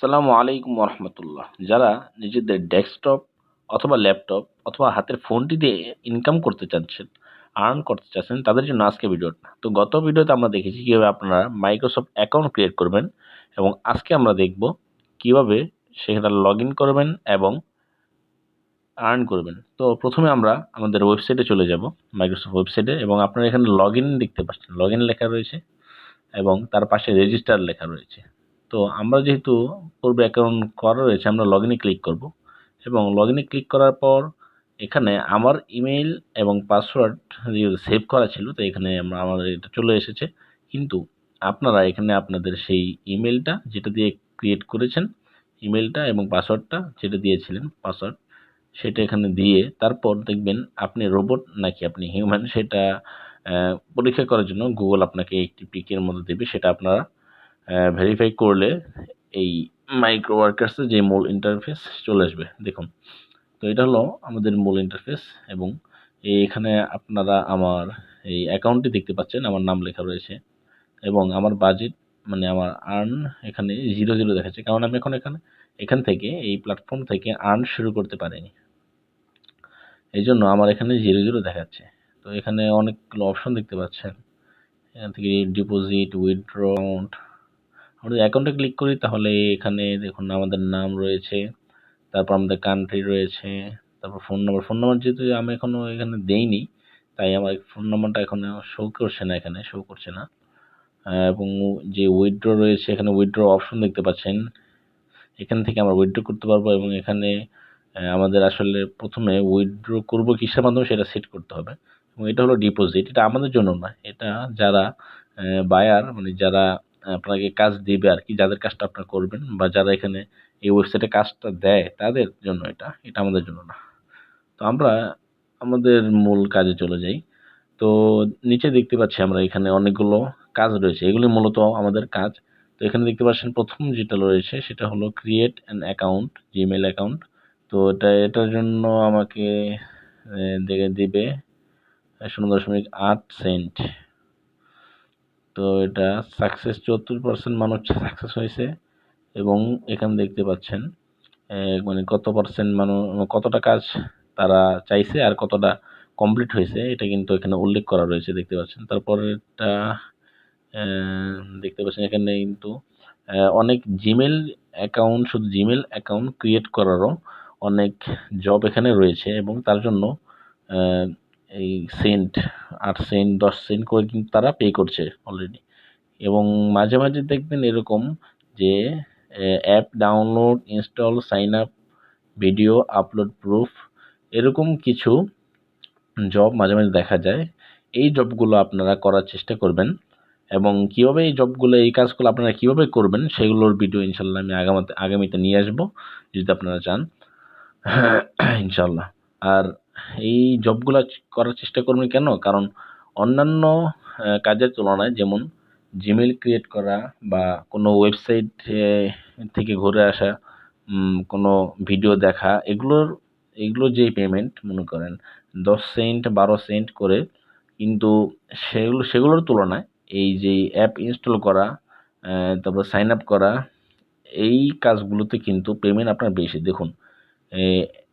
আসসালামু আলাইকুম রহমতুল্লাহ যারা নিজেদের ডেস্কটপ অথবা ল্যাপটপ অথবা হাতের ফোনটি দিয়ে ইনকাম করতে চাচ্ছেন আর্ন করতে চাচ্ছেন, তাদের জন্য আজকে ভিডিওটা। তো গত ভিডিওতে আমরা দেখেছি কীভাবে আপনারা মাইক্রোসফট অ্যাকাউন্ট ক্রিয়েট করবেন এবং আজকে আমরা দেখব কীভাবে সেখানে লগ ইন করবেন এবং আর্ন করবেন। তো প্রথমে আমরা আমাদের ওয়েবসাইটে চলে যাব মাইক্রোসফট ওয়েবসাইটে এবং আপনারা এখানে লগ ইন দেখতে পাচ্ছেন। লগ ইন লেখা রয়েছে এবং তার পাশে রেজিস্টার লেখা রয়েছে। তো আমরা যেহেতু পূর্বে অ্যাকাউন্ট করা রয়েছে, আমরা লগ ইনে ক্লিক করব। এবং লগ ইনে ক্লিক করার পর এখানে আমার ইমেইল এবং পাসওয়ার্ড সেভ করা ছিল, তো এখানে আমরা, আমাদের এটা চলে এসেছে। কিন্তু আপনারা এখানে আপনাদের সেই ইমেলটা যেটা দিয়ে ক্রিয়েট করেছেন ইমেলটা এবং পাসওয়ার্ডটা যেটা দিয়েছিলেন পাসওয়ার্ড সেটা এখানে দিয়ে তারপর দেখবেন আপনি রোবট নাকি আপনি হিউম্যান সেটা পরীক্ষা করার জন্য গুগল আপনাকে একটি পিকের মধ্যে দেবে, সেটা আপনারা ভেরিফাই করলে এই মাইক্রো ওয়ার্কার্সের যে মূল ইন্টারফেস চলে আসবে। দেখুন, তো এটা হলো আমাদের মূল ইন্টারফেস এবং এখানে আপনারা আমার এই অ্যাকাউন্টটি দেখতে পাচ্ছেন, আমার নাম লেখা রয়েছে এবং আমার বাজেট মানে আমার আর্ন এখানে জিরো জিরো দেখাচ্ছে, কারণ আমি এখন এখানে, এখান থেকে, এই প্ল্যাটফর্ম থেকে আর্ন শুরু করতে পারিনি। এই জন্য আমার এখানে জিরো জিরো দেখাচ্ছে। তো এখানে অনেকগুলো অপশন দেখতে পাচ্ছেন। এখান থেকে ডিপোজিট উইথড্র অ্যামাউন্ট আমরা যদি অ্যাকাউন্টে ক্লিক করি, তাহলে এখানে দেখুন আমাদের নাম রয়েছে, তারপর আমাদের কান্ট্রি রয়েছে, তারপর ফোন নম্বর ফোন নম্বর যেহেতু আমি এখনও এখানে দেইনি, তাই আমার ফোন নম্বরটা এখন শো করছে না এখানে শো করছে না। এবং যে উইথড্র রয়েছে, এখানে উইথড্র অপশন দেখতে পাচ্ছেন। এখান থেকে আমরা উইথড্র করতে পারব এবং এখানে আমাদের আসলে প্রথমে উইথড্র করব কিসের মাধ্যমে, সেটা সেট করতে হবে। এবং এটা হলো ডিপোজিট এটা আমাদের জন্য না, এটা যারা বায়ার মানে যারা আপনাকে কাজ দিবে আর কি, যাদের কাজটা আপনারা করবেন বা যারা এখানে এই ওয়েবসাইটে কাজটা দেয়, তাদের জন্য এটা এটা আমাদের জন্য না। তো আমরা আমাদের মূল কাজে চলে যাই। তো নিচে দেখতে পাচ্ছি আমরা এখানে অনেকগুলো কাজ রয়েছে, এগুলি মূলত আমাদের কাজ। তো এখানে দেখতে পাচ্ছেন প্রথম যেটা রয়েছে, সেটা হলো create an account Gmail account তো এটা, এটার জন্য আমাকে দেখে দিবে শূন্য দশমিক আট সেন্ট তো এটা সাকসেস চুয়াত্তর পার্সেন্ট মানুষ সাকসেস হয়েছে এবং এখানে দেখতে পাচ্ছেন মানে কত পার্সেন্ট মানুষ কতটা কাজ তারা চাইছে আর কতটা কমপ্লিট হয়েছে, এটা কিন্তু এখানে উল্লেখ করা রয়েছে দেখতে পাচ্ছেন। তারপরেরটা দেখতে পাচ্ছেন এখানে কিন্তু অনেক জিমেল অ্যাকাউন্ট শুধু জিমেল অ্যাকাউন্ট ক্রিয়েট করারও অনেক জব এখানে রয়েছে এবং তার জন্য এই সেন্ট আট সেন্ট দশ সেন্ট করে কিন্তু তারা পে করছে অলরেডি এবং মাঝে মাঝে দেখবেন এরকম যে app download install sign up video upload proof এরকম কিছু জব মাঝে মাঝে দেখা যায়। এই জবগুলো আপনারা করার চেষ্টা করবেন এবং কীভাবে এই জবগুলো এই কাজগুলো আপনারা কীভাবে করবেন সেগুলোর ভিডিও ইনশাল্লাহ আমি আগামাতে, আগামীতে নিয়ে আসব, যদি আপনারা চান। ইনশাল্লাহ। আর এই জবগুলো করার চেষ্টা করবেন কেন? কারণ অন্যান্য কাজের তুলনায় যেমন জিমেল ক্রিয়েট করা বা কোনো ওয়েবসাইট থেকে ঘুরে আসা কোনো ভিডিও দেখা, এগুলোর, এগুলো যেই পেমেন্ট মনে করেন দশ সেন্ট বারো সেন্ট করে কিন্তু সেগুলো, সেগুলোর তুলনায় এই যে অ্যাপ ইনস্টল করা তারপর সাইন আপ করা, এই কাজগুলোতে কিন্তু পেমেন্ট আপনার বেশি। দেখুন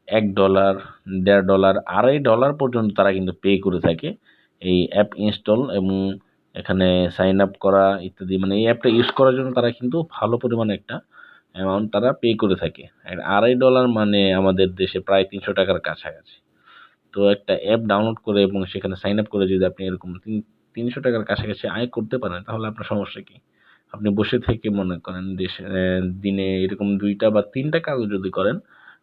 এক ডলার দেড় ডলার আড়াই ডলার পর্যন্ত তারা কিন্তু পে করে থাকে এই অ্যাপ ইনস্টল এবং এখানে সাইন আপ করা ইত্যাদি। মানে এই অ্যাপটা ইউজ করার জন্য তারা কিন্তু ভালো পরিমাণে একটা অ্যামাউন্ট তারা পে করে থাকে। আড়াই ডলার মানে আমাদের দেশে প্রায় তিনশো টাকার কাছাকাছি। তো একটা অ্যাপ ডাউনলোড করে এবং সেখানে সাইন আপ করে যদি আপনি এরকম তিন, তিনশো টাকার কাছাকাছি আয় করতে পারেন, তাহলে আপনার সমস্যা কী? আপনি বসে থেকে মনে করেন দেশে দিনে এরকম দুইটা বা তিনটা কাজ যদি করেন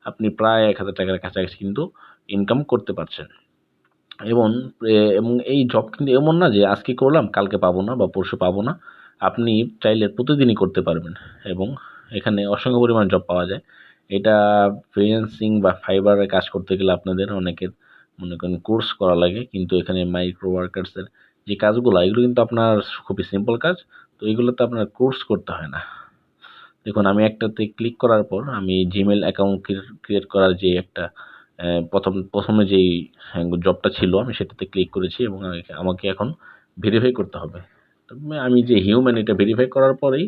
আপনি প্রায় এক হাজার টাকার কাছাকাছি কিন্তু ইনকাম করতে পারছেন। এবং এবং এই জব কিন্তু এমন না যে আজকে করলাম, কালকে পাবো না বা পরশু পাবো না। আপনি চাইলে প্রতিদিনই করতে পারবেন এবং এখানে অসংখ্য পরিমাণ জব পাওয়া যায়। এটা ফ্রিল্যান্সিং বা ফাইবারে কাজ করতে গেলে আপনাদের অনেকের মনে করেন কোর্স করা লাগে, কিন্তু এখানে মাইক্রো ওয়ার্কার্সের যে কাজগুলো, এগুলো কিন্তু আপনার খুবই সিম্পল কাজ। তো এগুলোতে আপনার কোর্স করতে হয় না। দেখুন, আমি একটাতে ক্লিক করার পর আমি জিমেল অ্যাকাউন্ট ক্রিয়েট করার যে একটা প্রথম, প্রথমে যেই জবটা ছিল, আমি সেটাতে ক্লিক করেছি এবং আমাকে এখন ভেরিফাই করতে হবে। আমি যে হিউম্যান এটা ভেরিফাই করার পরেই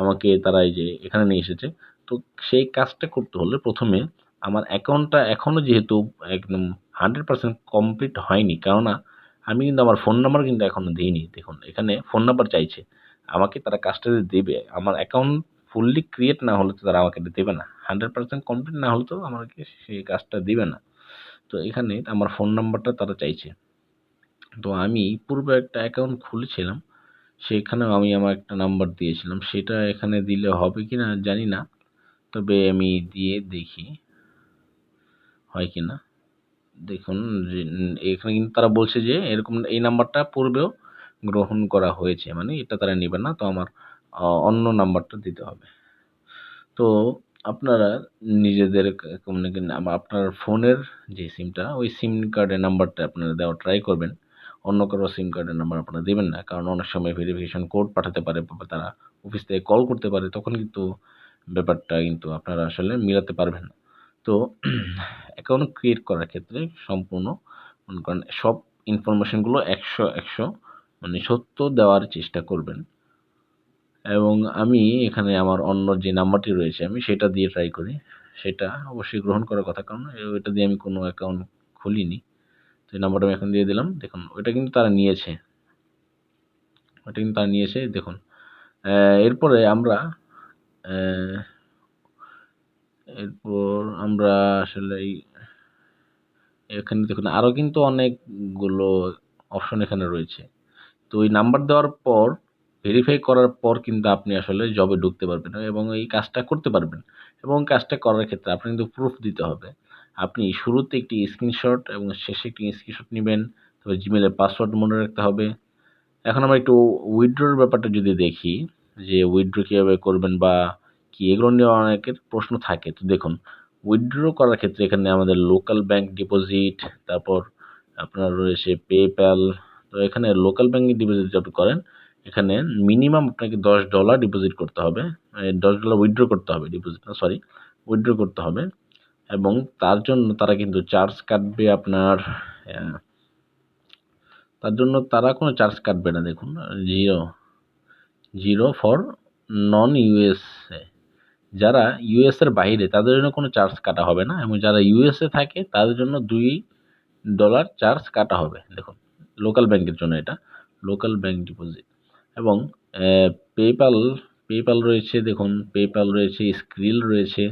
আমাকে তারা এই যে এখানে নিয়ে এসেছে। তো সেই কাজটা করতে হলে প্রথমে আমার অ্যাকাউন্টটা এখনও যেহেতু একদম হান্ড্রেড পার্সেন্ট কমপ্লিট হয়নি, কেননা আমি কিন্তু আমার ফোন নাম্বার কিন্তু এখনও দিইনি। দেখুন, এখানে ফোন নাম্বার চাইছে। আমাকে তারা কাজটা দেবে। আমার অ্যাকাউন্ট ফুললি ক্রিয়েট না হলে তো তারা আমাকে দেবে না। হান্ড্রেড পার্সেন্ট কমপ্লিট না হলে তো আমাকে সেই কাজটা দিবে না। তো এখানে আমার ফোন নাম্বারটা তারা চাইছে। তো আমি পূর্বে একটা অ্যাকাউন্ট খুলেছিলাম, সেখানেও আমি আমার একটা নাম্বার দিয়েছিলাম। সেটা এখানে দিলে হবে কি না জানি না, তবে আমি দিয়ে দেখি, হয় কি না দেখুন এখানে কিন্তু তারা বলছে যে, এরকম এই নাম্বারটা পূর্বেও গ্রহণ করা হয়েছে মানে এটা তারা নেবে না। তো আমার অন্য নাম্বারটা দিতে হবে। তো আপনারা নিজেদের আপনার ফোনের যে সিমটা ওই সিম কার্ডের নাম্বারটা আপনারা দেওয়া ট্রাই করবেন। অন্য কারও সিম কার্ডের নাম্বার আপনারা দেবেন না, কারণ অনেক সময় ভেরিফিকেশন কোড পাঠাতে পারে তারা অফিস থেকে কল করতে পারে, তখন কিন্তু ব্যাপারটা কিন্তু আপনারা আসলে মিলাতে পারবেন না। তো অ্যাকাউন্ট ক্রিয়েট করার ক্ষেত্রে সম্পূর্ণ মনে করেন সব ইনফরমেশনগুলো একশো একশো মানে সত্য দেওয়ার চেষ্টা করবেন। এবং আমি এখানে আমার অন্য যে নাম্বারটি রয়েছে, আমি সেটা দিয়ে ট্রাই করি। সেটা অবশ্যই গ্রহণ করার কথা, কারণ ওইটা দিয়ে আমি কোনো অ্যাকাউন্ট খুলিনি। তো এই নাম্বারটা আমি এখন দিয়ে দিলাম। দেখুন, ওইটা কিন্তু তারা নিয়েছে। ওটা কিন্তু তারা নিয়েছে, দেখুন। এরপরে আমরা এরপর আমরা আসলে এই, এখানে দেখুন আরও কিন্তু অনেকগুলো অপশন এখানে রয়েছে। তো ওই নাম্বার দেওয়ার পর ভেরিফাই করার পর কিন্তু আপনি আসলে জবে ঢুকতে পারবেন এবং এই কাজটা করতে পারবেন এবং কাজটা করার ক্ষেত্রে আপনি কিন্তু প্রুফ দিতে হবে। আপনি শুরুতে একটি স্ক্রিনশট এবং শেষে একটি স্ক্রিনশট নেবেন তবে জিমেলের পাসওয়ার্ড মনে রাখতে হবে। এখন আমরা একটু উইথড্রোর ব্যাপারটা যদি দেখি, যে উইথড্রো কীভাবে করবেন বা কি, এগুলো নিয়ে অনেকের প্রশ্ন থাকে। তো দেখুন উইথড্র করার ক্ষেত্রে এখানে আমাদের লোকাল ব্যাংক ডিপোজিট তারপর আপনার রয়েছে পেপ্যাল তো এখানে লোকাল ব্যাংকে ডিপোজিট যত করেন এখানে মিনিমাম আপনাকে দশ ডলার ডিপোজিট করতে হবে। দশ ডলার উইথড্র করতে হবে ডিপোজিট না সরি উইথড্র করতে হবে। এবং তার জন্য তারা কিন্তু চার্জ কাটবে আপনার তার জন্য তারা কোনো চার্জ কাটবে না, দেখুন zero zero for non USA যারা ইউএসের বাইরে, তাদের জন্য কোনো চার্জ কাটা হবে না। এবং যারা ইউএসএ থাকে, তাদের জন্য দুই ডলার চার্জ কাটা হবে। দেখুন লোকাল ব্যাংকের জন্য এটা লোকাল ব্যাংক ডিপোজিট এবং পেপ্যাল পেপ্যাল রয়েছে, দেখুন পেপ্যাল রয়েছে স্ক্রিল রয়েছে,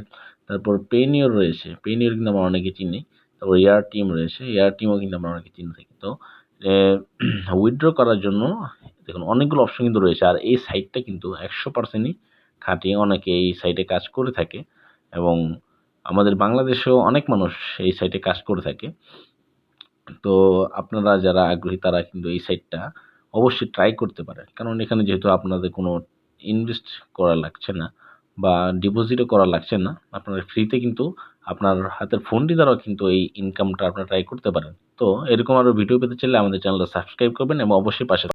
তারপর পেনিয়র রয়েছে পেনিয়র কিন্তু আমরা অনেকে চিনি, তারপর এয়ার টিম রয়েছে এয়ার টিমও কিন্তু আমরা অনেকে চিনে থাকি। তো উইথড্র করার জন্য, দেখুন, অনেকগুলো অপশন কিন্তু রয়েছে, আর এই সাইটটা কিন্তু একশো পার্সেন্টই খাটিয়ে অনেকে এই সাইটে কাজ করে থাকে এবং আমাদের বাংলাদেশেও অনেক মানুষ এই সাইটে কাজ করে থাকে। তো, আপনারা যারা আগ্রহী, তারা কিন্তু এই সাইটটা অবশ্যই ট্রাই করতে পারেন। কারণ এখানে যেহেতু আপনাদের কোনো ইনভেস্ট করা লাগছে না বা ডিপোজিটও করা লাগছে না, আপনারা ফ্রিতে কিন্তু আপনার হাতের ফোনটি দ্বারাও কিন্তু এই ইনকামটা আপনারা ট্রাই করতে পারেন। তো এরকম আরও ভিডিও পেতে চাইলে আমাদের চ্যানেলটা সাবস্ক্রাইব করবেন এবং অবশ্যই পাশে